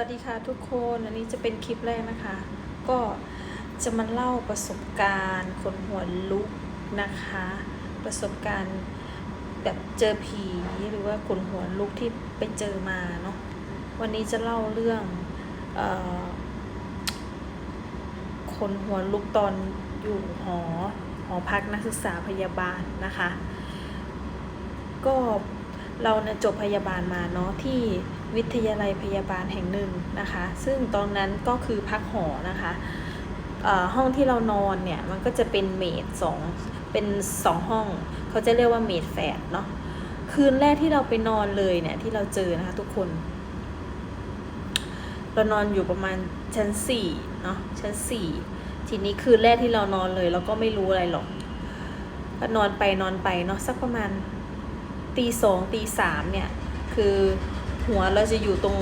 วัสดีค่ะทุกคนอันนี้จะเป็นคลิปแรกนะคะ ก็จะมาเล่าประสบการณ์คนหัวลุกนะคะ ประสบการณ์แบบเจอผีหรือว่าคนหัวลุกที่ไปเจอมาเนาะวันนี้จะเล่าเรื่องออคนหัวลุกตอนอยู่หอหอพักนักศึกษาพยาบาลนะคะ ก็เราเนี่ยจบพยาบาลมาเนาะที่ วิทยาลัยพยาบาลแห่งหนึ่งนะคะ ซึ่งตอนนั้นก็คือพักหอนะคะห้องที่เรานอนเนี่ยมันก็จะเป็นเมดสองเป็นสองห้อง เขาจะเรียกว่าเมดแฝดเนาะคืนแรกที่เราไปนอนเลยเนี่ยที่เราเจอนะคะทุกคน เรานอนอยู่ประมาณชั้นสี่เนาะชั้นสี่ทีนี้คืนแรกที่เรานอนเลยเราก็ไม่รู้อะไรหรอกก็นอนไปนอนไปเนาะสักประมาณตีสองตีสามเนี่ย คือ หัวเราจะอยู่ตรง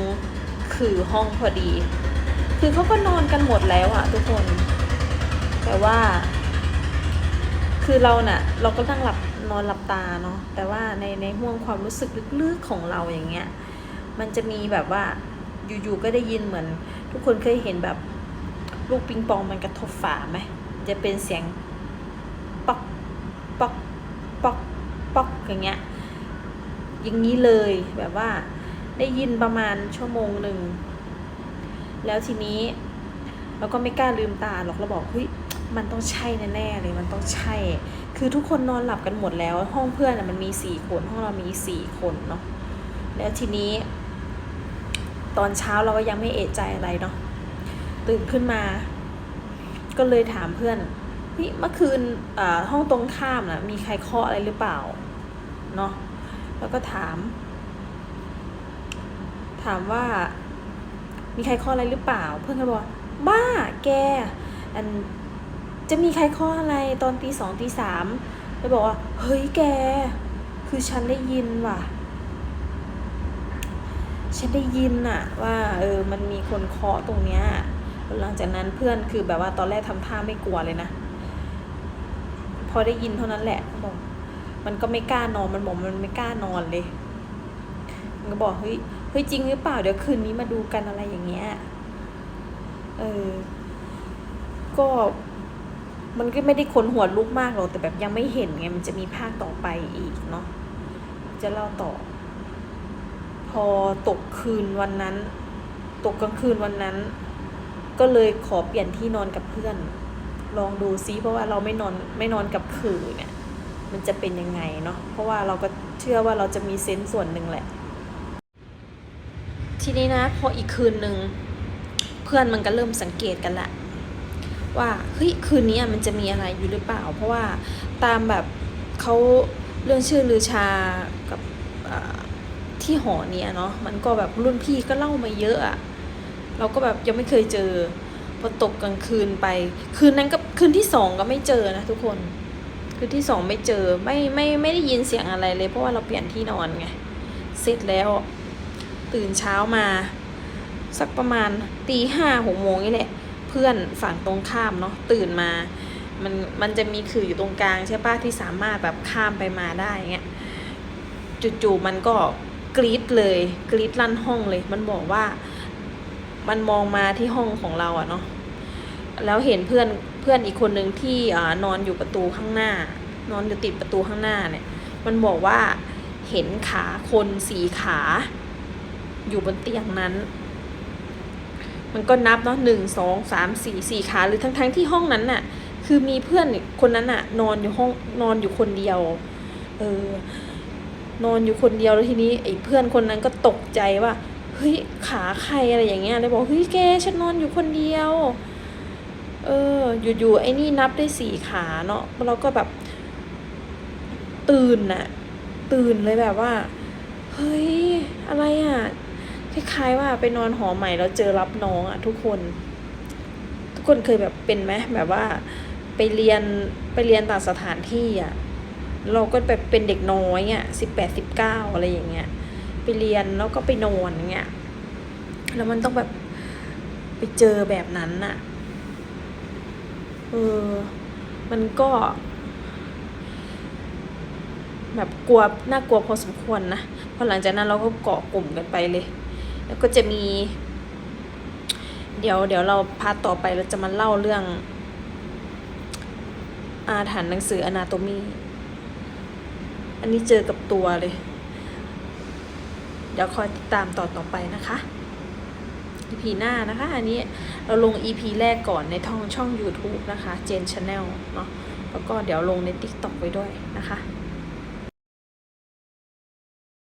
ขื่อห้องพอดี คือเขาก็นอนกันหมดแล้วอะทุกคน แต่ว่า คือเราเน่ะ เราก็ตั้งหลับนอนหลับตาเนาะแต่ว่าในในห่วงความรู้สึกลึกๆของเราอย่างเงี้ย มันจะมีแบบว่าอยู่ๆก็ได้ยินเหมือน ทุกคนเคยเห็นแบบลูกปิงปองมันกระทบฝาไหมจะเป็นเสียงป๊อกป๊อกป๊อกป๊อกอย่างเงี้ยอย่างนี้เลยแบบว่า ได้ยินประมาณชั่วโมงหนึ่ง แล้วทีนี้เราก็ไม่กล้าลืมตาหรอกเราบอกเฮ้ยมันต้องใช่แน่ๆเลยมันต้องใช่ คือทุกคนนอนหลับกันหมดแล้ว ห้องเพื่อนมันมีสี่คนห้องเรามีสี่คนเนาะแล้วทีนี้ ตอนเช้าเราก็ยังไม่เอะใจอะไรเนาะตื่นขึ้นมา ก็เลยถามเพื่อนเฮ้ยเมื่อคืนห้องตรงข้ามน่ะมีใครเคาะอะไรหรือเปล่าเนาะแล้วก็ถาม ถามว่า มีใครข้ออะไรหรือเปล่า เพื่อนก็บอกบ้าแกอันจะมีใครข้ออะไรตอนตีสองตีสามเลยบอกว่า เฮ้ยแก คือฉันได้ยินว่ะ ฉันได้ยินอะว่า เออ มันมีคนเคาะตรงเนี้ยหลังจากนั้นเพื่อนคือแบบว่าตอนแรกทำท่าไม่กลัวเลยนะ พอได้ยินเท่านั้นแหละบอกมันก็ไม่กล้านอนมันบอกมันไม่กล้านอนเลย มันก็บอกเฮ้ย เฮ้ยจริงหรือเปล่าเดี๋ยวคืนนี้มาดูกันอะไรอย่างเงี้ยเออก็มันก็ไม่ได้คนหัวลุกมากหรอกแต่แบบยังไม่เห็นไงมันจะมีภาคต่อไปอีกเนาะจะเล่าต่อ พอตกคืนวันนั้น ตกกลางคืนวันนั้น ก็เลยขอเปลี่ยนที่นอนกับเพื่อน ลองดูซิเพราะว่าเราไม่นอนไม่นอนกับขื่อเนี่ย มันจะเป็นยังไงเนาะเพราะว่าเราก็เชื่อว่าเราจะมีเซนส์ส่วนหนึ่งแหละ ทีนี้นะ พออีกคืนหนึ่งเพื่อนมันก็เริ่มสังเกตกันละ ว่าเฮ้ยคืนนี้มันจะมีอะไรอยู่หรือเปล่า เพราะว่าตามแบบเขาเรื่องชื่อลือชากับที่หอเนี้ยเนาะมันก็แบบรุ่นพี่ก็เล่ามาเยอะอะเราก็แบบยังไม่เคยเจอพอตกกลางคืนไป คืนนั้นก็คืนที่สองก็ไม่เจอนะทุกคนคืนที่สองไม่เจอไม่ไม่ไม่ได้ยินเสียงอะไรเลย เพราะว่าเราเปลี่ยนที่นอนไงเสร็จแล้ว ตื่นเช้ามา สักประมาณตีห้าหกโมงนี่แหละ เพื่อนฝั่งตรงข้ามเนาะตื่นมา มันมันจะมีขื่ออยู่ตรงกลางใช่ปะที่สามารถแบบข้ามไปมาได้เงี้ยจู่ๆมันก็กรีดเลยกรีดลั่นห้องเลย มันบอกว่า มันมองมาที่ห้องของเราอะเนาะแล้วเห็นเพื่อนเพื่อนอีกคนหนึ่งที่อนอนอยู่ประตูข้างหน้า นอนอยู่ติดประตูข้างหน้าเนี่ย มันบอกว่าเห็นขาคนสีขา อยู่บนเตียงนั้น มันก็นับเนาะหนึ่งสองสามสี่สี่ขาหรือทั้งทั้งที่ห้องนั้นน่ะ คือมีเพื่อนคนนั้นน่ะ นอนอยู่ห้องนอนอยู่คนเดียว เออ นอนอยู่คนเดียวแล้วทีนี้ไอ้เพื่อนคนนั้นก็ตกใจว่าเฮ้ยขาใครอะไรอย่างเงี้ยเลยบอกเฮ้ยแกฉันนอนอยู่คนเดียว เออ อยู่ๆไอ้นี่นับได้สี่ขาเนาะเราก็แบบ ตื่นน่ะ ตื่นเลยแบบว่า เฮ้ย อะไรอะ คล้ายๆว่าไปนอนหอใหม่แล้วเจอรับน้องอะทุกคน ทุกคนเคยแบบเป็นไหมแบบว่าไปเรียนไปเรียนต่างสถานที่อะเราก็แบบเป็นเด็กน้อยอะสิบแปดสิบเก้าอะไรอย่างเงี้ย ไปเรียนแล้วก็ไปนอนอย่างเงี้ยแล้วมันต้องแบบไปเจอแบบนั้นน่ะเออ มันก็ แบบกลัวน่ากลัวพอสมควรนะพอหลังจากนั้นเราก็เกาะกลุ่มกันไปเลย แล้วก็จะมี เดี๋ยวเดี๋ยวเราพาต่อไปเราจะมาเล่าเรื่อง อาถรรพ์หนังสือ Anatomy อันนี้เจอกับตัวเลย เดี๋ยวคอยติดตามต่อต่อไปนะคะ EP หน้านะคะ อันนี้เราลง EP แรกก่อนในท่องช่อง YouTube นะคะ Jane Channel เนาะแล้วก็เดี๋ยวลงใน TikTok ไว้ด้วยนะคะ